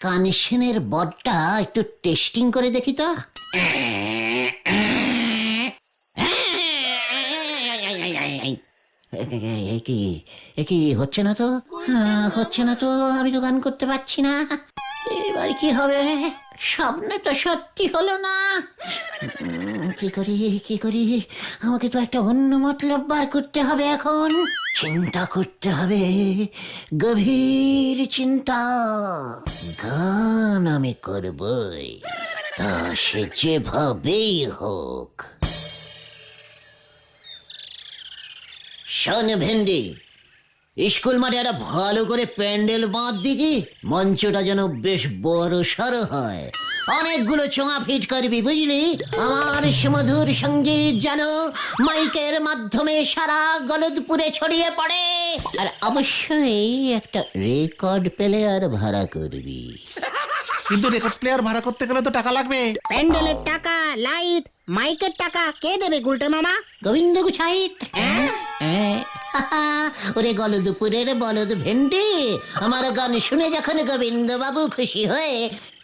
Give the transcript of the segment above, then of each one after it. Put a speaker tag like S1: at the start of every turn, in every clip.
S1: কানেকশনের বডটা একটু টেস্টিং করে দেখি তো। কি হচ্ছে না তো? আহ, হচ্ছে না তো আমি তো গান করতে পারছি না। এবার কি হবে? স্বপ্ন তো সত্যি হলো না। কি করি কি করি? আমাকে তো একটা অন্য মতলব বার করতে হবে এখন। চিন্তা করতে হবে। গভীর চিন্তা গান আমি করবই। তা সে যেভাবেই হোক। শোন ভেন্ডি, স্কুল মাঠে একটা ভালো করে প্যান্ডেল বাঁধ দিকি মঞ্চটা যেন বেশ বড় সড়ো হয়। অনেকগুলো চোঙা ফিট করবি বুঝলি? আমার সুমধুর সংগীত যেন মাইকের মাধ্যমে সারা গলদপুরে ছড়িয়ে পড়ে। আর অবশ্যই একটা রেকর্ড প্লেয়ার ভাড়া করবি।
S2: কিন্তু রেকর্ড প্লেয়ার ভাড়া করতে গেলে তো টাকা লাগবে।
S3: প্যান্ডেলের টাকা লাইট মাইকের টাকা কে দেবে গুলটে মামা?
S1: গোবিন্দ গুছাইত হ্যাঁ, ওরে গলদপুরের বলদ ভেন্ডি, আমার গান শুনে যখন গোবিন্দ বাবু খুশি হয়ে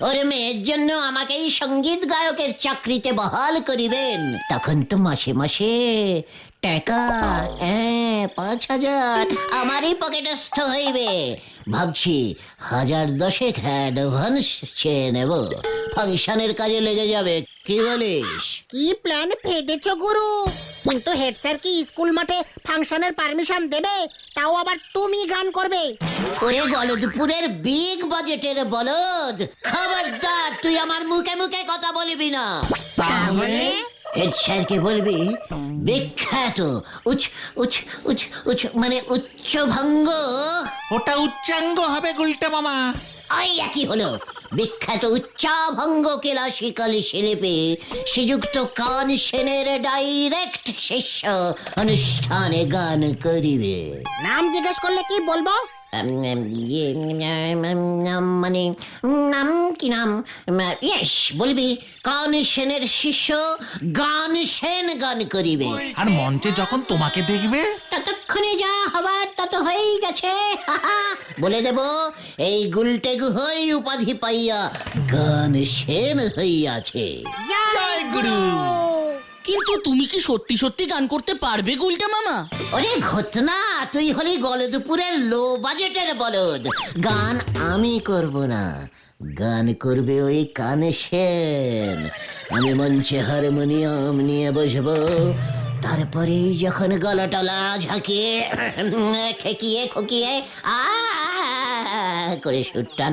S1: ওরে মেয়ের জন্য আমাকেই সংগীত গায়কের চাকরিতে বহাল করিবেন, তখন তো মাসে মাসে টাকা হ্যাঁ পাঁচ হাজার আমারই পকেটস্থ হইবে। ভাবছি হাজার দশেক অ্যাডভান্স চেয়ে নেব। ফাংশনের কাজে লেগে যাবে কি বলিস?
S3: কি প্ল্যান ফেদেছ গুরু। কিন্তু হেড স্যার কি স্কুল মাঠে ফাংশনের পারমিশন দেবে? তাও আবার তুমি গান করবে।
S1: ওরে গলদপুরের বিগ বাজেটের বলদ খবরদার তুই আমার মুখে মুখে কথা বলবি না।
S3: তাহলে?
S1: হেড স্যারকে বলবি বিখ্যাত উচ উচ উচ উচ মানে উচ্চ ভঙ্গ
S2: ওটা উচ্চাঙ্গ হবে গুলটে মামা।
S1: ওই একই হলো। বিখ্যাত উচ্চাভঙ্গ ক্লাসিক্যাল শিল্পী, শ্রীযুক্ত কান সেনের ডাইরেক্ট শিষ্য অনুষ্ঠানে গান করিবে।
S3: নাম জিজ্ঞেস করলে কি বলব?
S1: ইয়ে, মানে নাম কি নাম ইয়েস বলবি কান সেনের শিষ্য গান সেন গান করিবে
S2: আর মঞ্চে যখন তোমাকে দেখবে?
S1: ততক্ষণে যা হবার তা তো হয়েই গেছে। বলে দেব এই গুলটে গুহই উপাধি পাইয়া গান সেন হইয়াছে।
S3: জয় গুরু।
S4: কিন্তু তুমি কি সত্যি সত্যি গান করতে পারবে গুলটা মামা?
S1: ওরে ঘটনা, তুই হলি গলদপুরের লো বাজেটের বলদ। গান আমি করব না, গান করবে ওই কানে সেন। আমি মঞ্চে হারমোনিয়াম নিয়ে বসবো, তারপরে যখন গলা টলা ঝাঁকিয়ে, খেকিয়ে খুকিয়ে, আ করে সুর টান